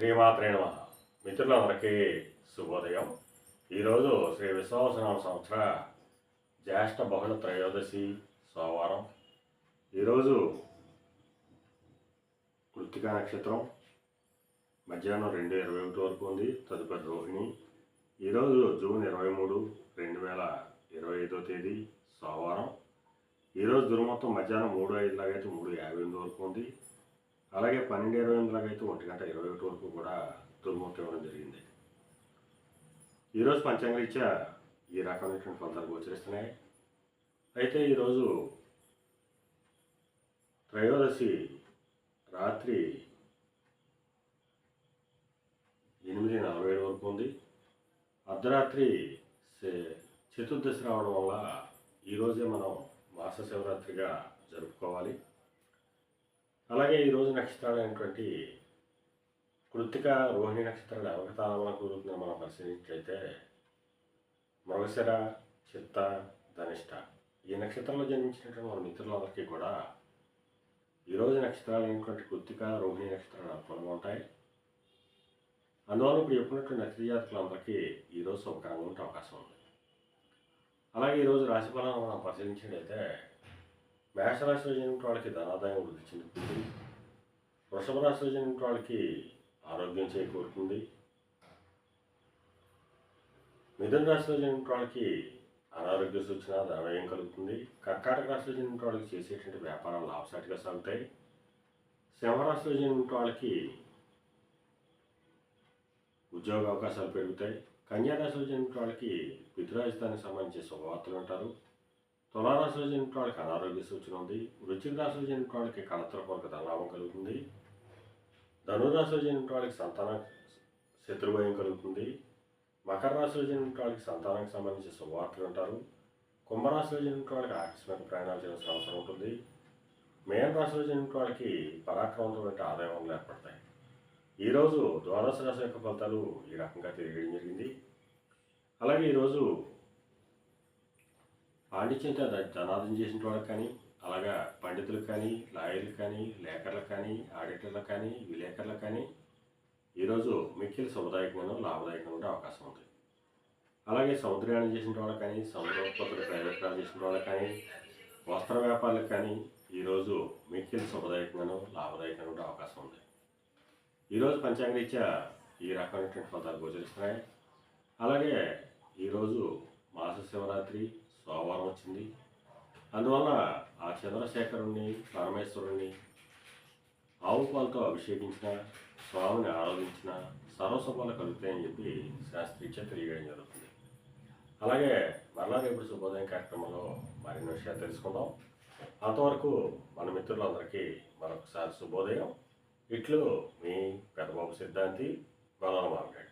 శ్రీమాత్రే మిత్రులందరికీ శుభోదయం. ఈరోజు శ్రీ విశ్వాసనామ సంవత్సర జ్యేష్ఠ బహుళ త్రయోదశి సోమవారం. ఈరోజు కృత్తికా నక్షత్రం మధ్యాహ్నం రెండు ఇరవై ఒకటి వరకు ఉంది తదుపరి రోహిణి. ఈరోజు జూన్ ఇరవై మూడు రెండు వేల ఇరవై ఐదో తేదీ సోమవారం. ఈరోజు దుర్మొత్తం మధ్యాహ్నం మూడు ఐదు లాగైతే మూడు యాభై ఎనిమిది వరకు ఉంది. అలాగే పన్నెండు ఇరవై ఎనిమిది అయితే ఒంటి గంట ఇరవై ఒకటి వరకు కూడా దుర్మొత్తం ఇవ్వడం జరిగింది. ఈరోజు పంచాంగరీత్యా ఈ రకమైనటువంటి ఫలితాలు గోచరిస్తున్నాయి. అయితే ఈరోజు త్రయోదశి రాత్రి ఎనిమిది నలభై ఏడు వరకు ఉంది. అర్ధరాత్రి సే- చతుర్దశి రావడం వల్ల ఈరోజే మనం మాస శివరాత్రిగా జరుపుకోవాలి. అలాగే ఈరోజు నక్షత్రాలు అయినటువంటి కృత్తిక రోహిణి నక్షత్రాలు అవగతాలను కుదురుతున్న మనం పరిశీలించినట్లయితే మృగశిర చిత్త ధనిష్ట. ఈ నక్షత్రంలో జన్మించినటువంటి మన మిత్రులందరికీ కూడా ఈరోజు నక్షత్రాలు అయినటువంటి కృత్తిక రోహిణి నక్షత్రాలు అనుకూలంగా ఉంటాయి. అందువల్ల ఇప్పుడు చెప్పినటువంటి నక్షత్ర జాతకులందరికీ ఈరోజు శుభకరంగా ఉండే అవకాశం ఉంది. అలాగే ఈరోజు రాశి మనం పరిశీలించినట్లయితే మేషరాశిలో జన్మించిన వాళ్ళకి ధనాదాయం వృద్ధి చెందుతుంది వృషభ రాశిలో జన్మించిన వాళ్ళకి ఆరోగ్యం చేకూరుతుంది? మిథున రాశిలో జన్మించిన వాళ్ళకి అనారోగ్య సూచన ధనవ్యయం కలుగుతుంది. కర్కాటక రాశిలో జన్మించిన వాళ్ళకి చేసేటువంటి వ్యాపారాలు లాభసాటిగా సాగుతాయి. సింహరాశిలో జన్మించిన వాళ్ళకి ఉద్యోగ అవకాశాలు పెరుగుతాయి. కన్యారాశిలో జన్మించిన వాళ్ళకి పితృరాజధానికి సంబంధించి శుభవార్తలు ఉంటారు తులారాశిలో జన్మించిన వాళ్ళకి అనారోగ్య సూచన ఉంది. వృశ్చిక రాశిలో జన్మించిన వాళ్ళకి కళత్రపూర్వక ధనలాభం కలుగుతుంది. ధనురాశిలో జన్మించిన వాళ్ళకి సంతాన శత్రుభయం కలుగుతుంది. మకర రాశిలో జన్మించిన వాళ్ళకి సంతానానికి సంబంధించి శుభవార్తలు ఉంటారు కుంభరాశిలో జన్మించిన వాళ్ళకి ఆకస్మిక ప్రయాణాలు చేయాల్సిన అవసరం ఉంటుంది. మేన రాశిలో జన్మించిన వాళ్ళకి పరాక్రమంతో వంటి ఆదాయం ఏర్పడతాయి. ఈరోజు ద్వాదశ రాశి యొక్క ఫలితాలు ఈ రకంగా తెలియడం జరిగింది. అలాగే ఈరోజు పాండిత్యంతో ద- ధనార్జన చేసిన వాళ్ళకి కానీ అలాగా పండితులకు కానీ లాయర్లకు కానీ లేఖర్లకు కానీ ఆడిటర్లకు కానీ విలేకరులకు కానీ ఈరోజు మిక్కిలి శుభదాయకంగాను లాభదాయకంగా ఉండే అవకాశం ఉంది. అలాగే సముద్రయానం చేసిన వాళ్ళకి కానీ సముద్రోత్పత్తులు ప్రయోజనాలు చేసిన వాళ్ళకి కానీ వస్త్ర వ్యాపారులకు కానీ ఈరోజు మిక్కిలి శుభదాయకంగాను లాభదాయకంగా ఉండే అవకాశం ఉంది. ఈరోజు పంచాంగరీత్యా ఈ రకమైనటువంటి ఫలితాలు గోచరిస్తున్నాయి. అలాగే ఈరోజు మాస శివరాత్రి సోమవారం వచ్చింది. అందువల్ల ఆ చంద్రశేఖరుణ్ణి పరమేశ్వరుణ్ణి ఆవు పాలతో అభిషేకించిన స్వామిని ఆరాధించిన సర్వశుభాలు కలుగుతాయని చెప్పి శాస్త్రీత్యా తెలియజేయడం జరుగుతుంది. అలాగే మరలా రేపు శుభోదయం కార్యక్రమంలో మరిన్ని విషయాలు తెలుసుకుందాం. అంతవరకు మన మిత్రులందరికీ మరొకసారి శుభోదయం. ఇట్లు మీ పెద్దబాబు సిద్ధాంతి బలాల మార్కెట్